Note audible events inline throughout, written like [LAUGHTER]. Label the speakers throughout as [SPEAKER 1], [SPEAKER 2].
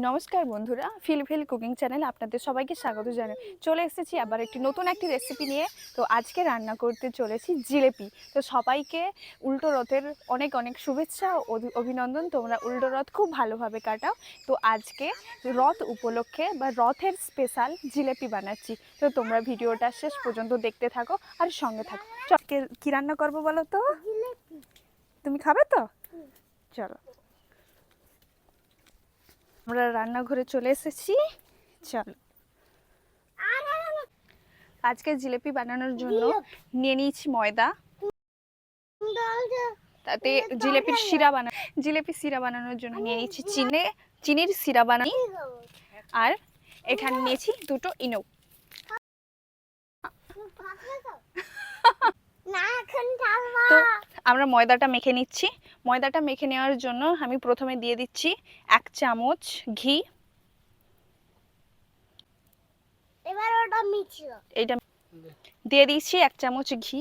[SPEAKER 1] নমস্কার বন্ধুরা feel feel cooking channel আপনাদের সবাইকে স্বাগত জানাই। চলে এসেছি আবার একটি নতুন একটি রেসিপি নিয়ে। তো আজকে রান্না করতে চলেছি জিলেপি। তো সবাইকে উল্টো রথের অনেক অনেক শুভেচ্ছা অভি- অভিনন্দন। তোমরা উল্টো রথ খুব ভালোভাবে কাটাও। তো আজকে রথ উপলক্ষে বা রথের স্পেশাল জিলেপি বানাচ্ছি। তো তোমরা ভিডিওটা শেষ পর্যন্ত দেখতে থাকো আর সঙ্গে থাকো। চলকে কী রান্না করব বলো তো? তুমি খাবে তো? চলো। আমরা রান্নাঘরে চলে এসেছি। চলো। আজকে জিলেপি বানানোর জন্য নিয়ে নিয়েছি ময়দা। তাতে জিলেপির শিরা বানা জিলেপি শিরা বানানোর জন্য নিয়ে নিয়েছি চিনে চিনির শিরা বানাই। আর এখানে নিয়েছি দুটো ইনো তো আমরা ময়দাটা মেখে নিচ্ছি। ময়দাটা মেখে নেওয়ার জন্য আমি প্রথমে দিয়ে দিচ্ছি এক চামচ ঘি।
[SPEAKER 2] এবার ওটা
[SPEAKER 1] এইটা দিয়ে দিচ্ছি এক চামচ ঘি।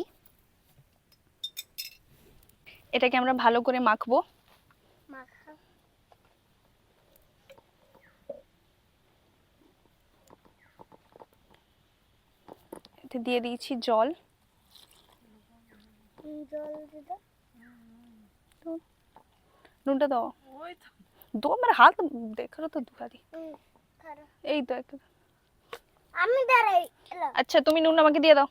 [SPEAKER 1] এটাকে আমরা ভালো করে মাখবো। দিয়ে দিয়েছি জল।
[SPEAKER 2] জল দিতে
[SPEAKER 1] নুনটা দাও দো আমার হাত তো দুহারি এই তো একটা
[SPEAKER 2] আমি দাঁড়াই
[SPEAKER 1] আচ্ছা তুমি নুন আমাকে দিয়ে দাও।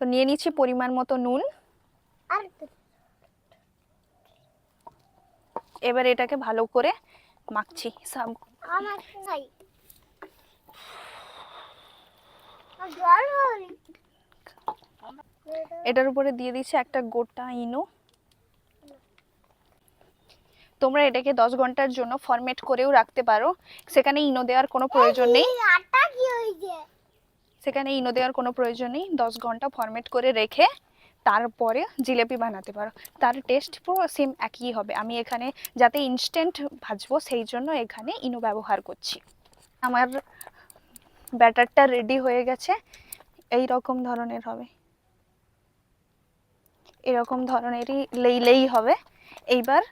[SPEAKER 1] তো নিয়ে নিচ্ছি পরিমাণ মতো নুন।
[SPEAKER 2] আর
[SPEAKER 1] এবার এটাকে ভালো করে মাখছি সব। এটার উপরে দিয়ে দিচ্ছি একটা গোটা ইনো। তোমরা এটাকে দশ ঘণ্টার জন্য ফরমেট করেও রাখতে পারো। সেখানে ইনো দেওয়ার কোনো প্রয়োজন নেই। সেখানে ইনো দেওয়ার কোনো প্রয়োজন নেই। দশ ঘণ্টা ফরমেট করে রেখে তারপরে জিলেপি বানাতে পারো। তার টেস্ট পুরো সেম একই হবে। আমি এখানে যাতে ইনস্ট্যান্ট ভাজবো সেই জন্য এখানে ইনো ব্যবহার করছি। আমার ব্যাটারটা রেডি হয়ে গেছে। এই রকম ধরনের হবে। এরকম ধরনেরই লেইলেই হবে। এইবার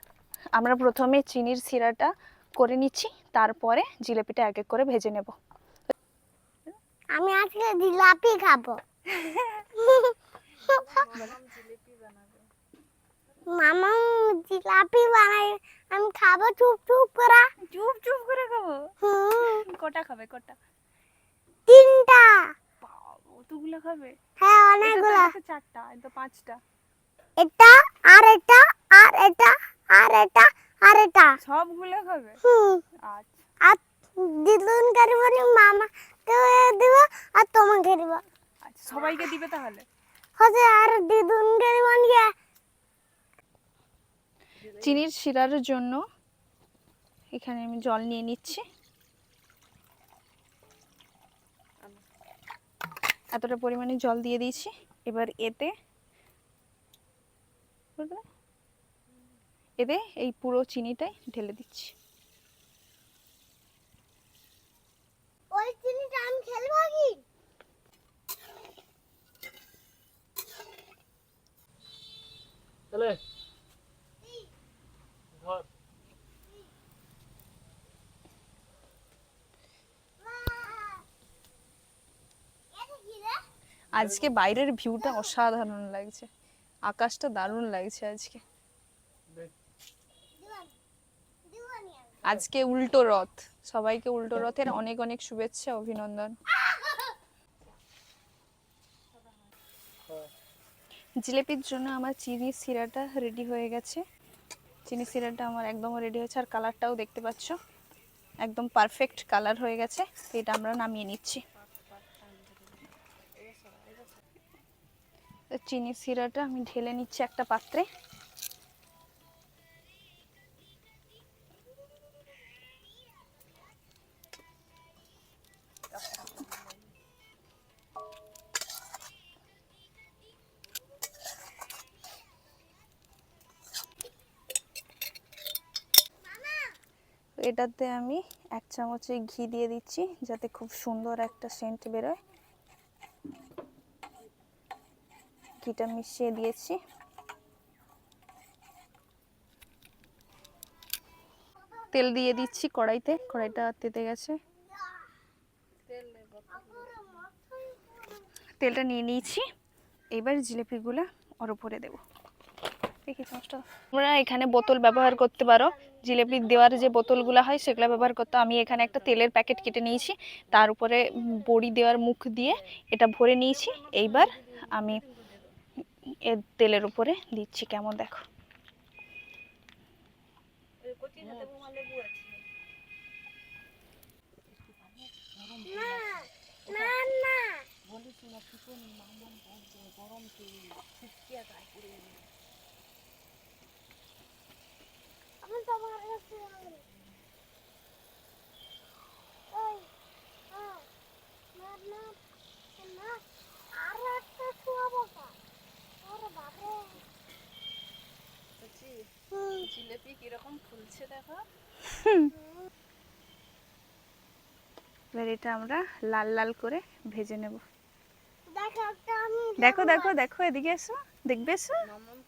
[SPEAKER 1] আমরা প্রথমে চিনির সিরাটা করে নিচ্ছি তারপরে জিলেপিটা এক এক করে ভেজে নেব।
[SPEAKER 2] আমি আজকে জিলাপি খাব। [LAUGHS] মামা জিলাপি বানাই আমি খাব চুপ চুপ করে।
[SPEAKER 1] চুপ চুপ করে খাব? কটা খাবে কটা?
[SPEAKER 2] তিনটা।
[SPEAKER 1] খাবে?
[SPEAKER 2] হ্যাঁ
[SPEAKER 1] তো
[SPEAKER 2] অনেকগুলা।
[SPEAKER 1] চারটা এটা পাঁচটা।
[SPEAKER 2] এটা আর এটা আর এটা আর এটা আর এটা।
[SPEAKER 1] সবগুলো খাবে? আচ্ছা।
[SPEAKER 2] আর দিদুন করিব মামা দিব আর তোমাকে দিব।
[SPEAKER 1] আচ্ছা সবাইকে দিবে তাহলে?
[SPEAKER 2] আর
[SPEAKER 1] চিনির শিরার জন্য এখানে আমি জল নিয়ে নিচ্ছি। এতটা পরিমাণে জল দিয়ে দিয়েছি। এবার এতে এতে এই পুরো চিনিটাই ঢেলে দিচ্ছি।
[SPEAKER 2] ওই চিনিটা আমি খেলব কি?
[SPEAKER 3] চলে ধর।
[SPEAKER 1] আজকে বাইরের ভিউটা অসাধারণ লাগছে। আকাশটা দারুণ লাগছে আজকে। আজকে উল্টো রথ। সবাইকে উল্টো রথের অনেক অনেক শুভেচ্ছা অভিনন্দন। জিলেপির জন্য আমার চিনি সিরাটা রেডি হয়ে গেছে। চিনি সিরাটা আমার একদম রেডি হয়েছে, আর কালারটাও দেখতে পাচ্ছ, একদম পারফেক্ট কালার হয়ে গেছে। এটা আমরা নামিয়ে নিচ্ছি। চিনি সিরাটা আমি ঢেলে নিচ্ছি একটা পাত্রে। এটাতে আমি এক চামচে ঘি দিয়ে দিচ্ছি যাতে খুব সুন্দর একটা সেন্ট বেরোয়। ঘিটা মিশিয়ে দিয়েছি। তেল দিয়ে দিচ্ছি কড়াইতে, কড়াইটা তেতে গেছে। তেলটা নিয়ে নিয়েছি। এবার জিলিপিগুলো ওর উপরে দেবো। দেখি চামচটা তোমরা এখানে বোতল ব্যবহার করতে পারো। জিলিপি দেওয়ার যে বোতলগুলো হয়, সেগুলো ব্যবহার করতে আমি এখানে একটা তেলের প্যাকেট কেটে নিয়েছি। তার উপরে বড়ি দেওয়ার মুখ দিয়ে এটা ভরে নিয়েছি। এইবার আমি এর তেলের উপরে দিচ্ছি। কেমন দেখো?
[SPEAKER 2] না না আমি তোমার কাছে যাব। ওই, হ্যাঁ, না, না, না, আরও একটা শোয়াবো কা? ওরে বাবারে। হুম,
[SPEAKER 3] জিলেপি কীরকম ফুলছে দেখো?
[SPEAKER 1] এবার এটা আমরা লাল লাল করে ভেজে নেব।
[SPEAKER 2] দেখো
[SPEAKER 1] দেখো দেখো দেখো এদিকে এসো দেখবে এসো?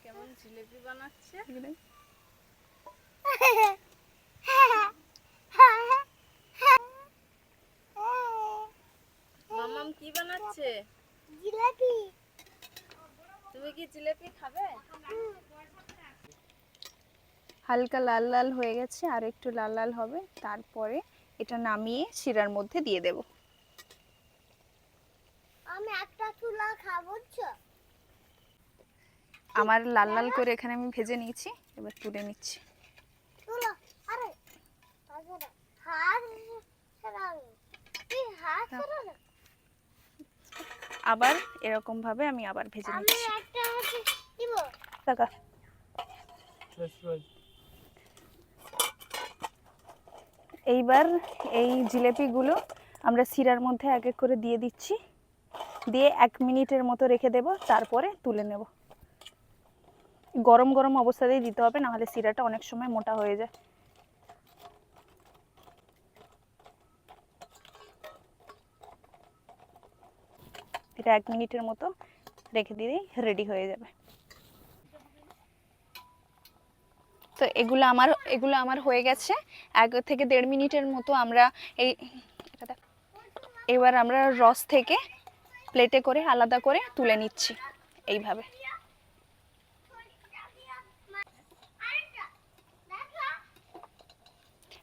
[SPEAKER 3] কেমন জিলেপি বানাচ্ছে মামাম কি বানাচ্ছে
[SPEAKER 2] জিলাপি।
[SPEAKER 3] তুমি কি জিলেপি খাবে?
[SPEAKER 1] হালকা লাল লাল হয়ে গেছে আর একটু লাল লাল হবে। তারপরে এটা নামিয়ে শিরার মধ্যে দিয়ে দেব।
[SPEAKER 2] আমি একটা চুলা খাব তো
[SPEAKER 1] আমার লাল লাল করে এখানে আমি ভেজে নিয়েছি এবার তুলে নিচ্ছি।
[SPEAKER 2] আরে
[SPEAKER 1] আবার এরকম ভাবে আমি আবার ভেজে
[SPEAKER 2] আমি
[SPEAKER 1] নিচ্ছি।
[SPEAKER 2] একটা হচ্ছে দিব।
[SPEAKER 1] টাকা। এইবার এই জিলেপিগুলো আমরা শিরার মধ্যে এক এক করে দিয়ে দিচ্ছি। দিয়ে এক মিনিটের মতো রেখে দেব তারপরে তুলে নেব। গরম গরম অবস্থাতেই দিতে হবে নাহলে শিরাটা অনেক সময় মোটা হয়ে যায়। এটা এক মিনিটের মতো রেখে দিলেই রেডি হয়ে যাবে। তো এগুলো আমার এগুলো আমার হয়ে গেছে। এক থেকে দেড় মিনিটের মতো আমরা এই এবার আমরা রস থেকে প্লেটে করে আলাদা করে তুলে নিচ্ছি এইভাবে।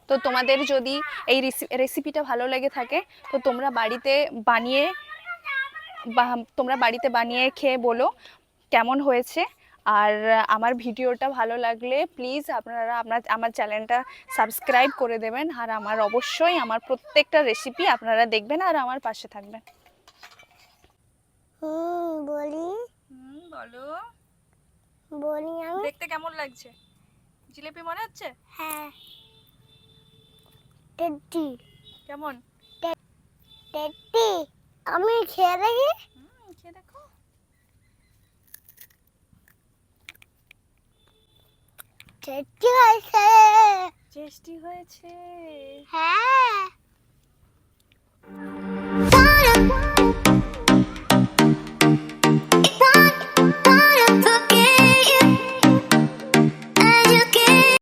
[SPEAKER 1] তো তোমাদের যদি এই রেসিপিটা ভালো লেগে থাকে, তো তোমরা বাড়িতে বানিয়ে তোমরা বাড়িতে বানিয়ে খেয়ে বলো কেমন হয়েছে। আর আমার ভিডিওটা ভালো লাগলে প্লিজ আপনারা আপনার আমার চ্যানেলটা সাবস্ক্রাইব করে দেবেন। আর আমার অবশ্যই আমার প্রত্যেকটা রেসিপি আপনারা দেখবেন আর আমার পাশে থাকবেন।
[SPEAKER 2] হুম বলি।
[SPEAKER 1] হুম বলো।
[SPEAKER 2] বলি আমি।
[SPEAKER 1] দেখতে কেমন লাগছে? জিলিপি মনে হচ্ছে?
[SPEAKER 2] হ্যাঁ। টেডি
[SPEAKER 1] কেমন?
[SPEAKER 2] টেডি আমি খেয়ে দেখি।
[SPEAKER 1] খেয়ে দেখো।
[SPEAKER 2] টেডি হয়েছে।
[SPEAKER 1] টেস্টি হয়েছে।
[SPEAKER 2] হ্যাঁ।